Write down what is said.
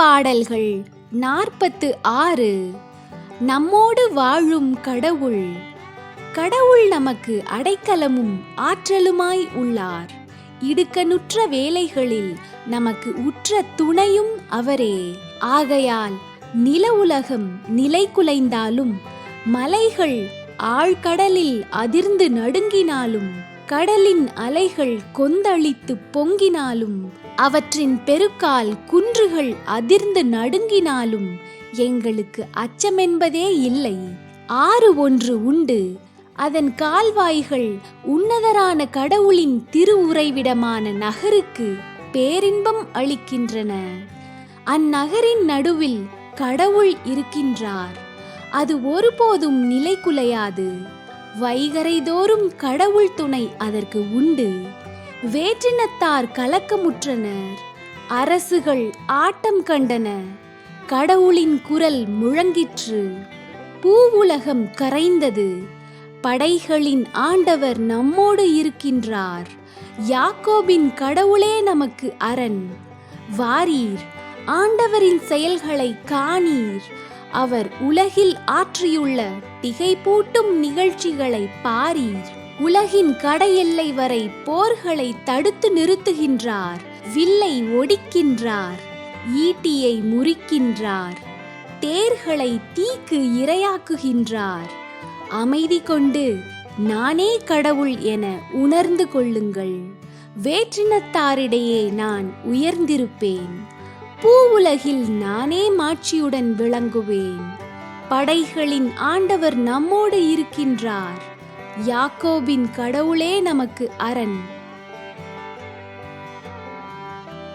பாடல்கள் நாற்பத்து ஆறு. நம்மோடு வாழும் கடவுள். கடவுள் நமக்கு அடைக்கலமும் ஆற்றலுமாய் உள்ளார். இடுக்கனுற்ற வேலைகளில் நமக்கு உற்ற துணையும் அவரே. ஆகையால் நில உலகம் நிலை குலைந்தாலும் மலைகள் ஆழ்கடலில் அதிர்ந்து நடுங்கினாலும் கடலின் அலைகள் கொந்தளித்து பொங்கினாலும் அவற்றின் பெருக்கால் குன்றுகள் அதிர்ந்து நடுங்கினாலும் எங்களுக்கு அச்சமென்பதே இல்லை. ஆறு ஒன்று உண்டு. அதன் கால்வாய்கள் உன்னதரான கடவுளின் திருவுறைவிடமான நகருக்கு பேரின்பம் அளிக்கின்றன. அந்நகரின் நடுவில் கடவுள் இருக்கின்றார். அது ஒருபோதும் நிலை குலையாது வைகரை தோறும் கடவுள் துணை அதற்கு உண்டு. வேற்றினத்தார் கலக்கமுற்றனர் அரசுகள் ஆட்டம் கண்டன கடவுளின் குரல் முழங்கிற்று. பூவுலகம் கரைந்தது படைகளின் ஆண்டவர் நம்மோடு இருக்கின்றார். யாக்கோபின் கடவுளே நமக்கு அரண் வாரீர் ஆண்டவரின் செயல்களை காணீர். அவர் உலகில் ஆற்றியுள்ள திகைப்பூட்டும் நிகழ்ச்சிகளை பாரி உலகின் கடையெல்லை வரை போர்களை தடுத்து நிறுத்துகின்றார். வில்லை ஒடிக்கின்றார். ஈட்டியை முறிக்கின்றார். தேர்களை தீக்கு இரையாக்குகின்றார். அமைதி கொண்டு நானே கடவுள் என உணர்ந்து கொள்ளுங்கள். வேற்றினத்தாரிடையே நான் உயர்ந்திருப்பேன். பூவுலகில் நானே மாட்சியுடன் விளங்குவேன். படைகளின் ஆண்டவர் நம்மோடு இருக்கின்றார். யாக்கோபின் கடவுளே நமக்கு அரண்.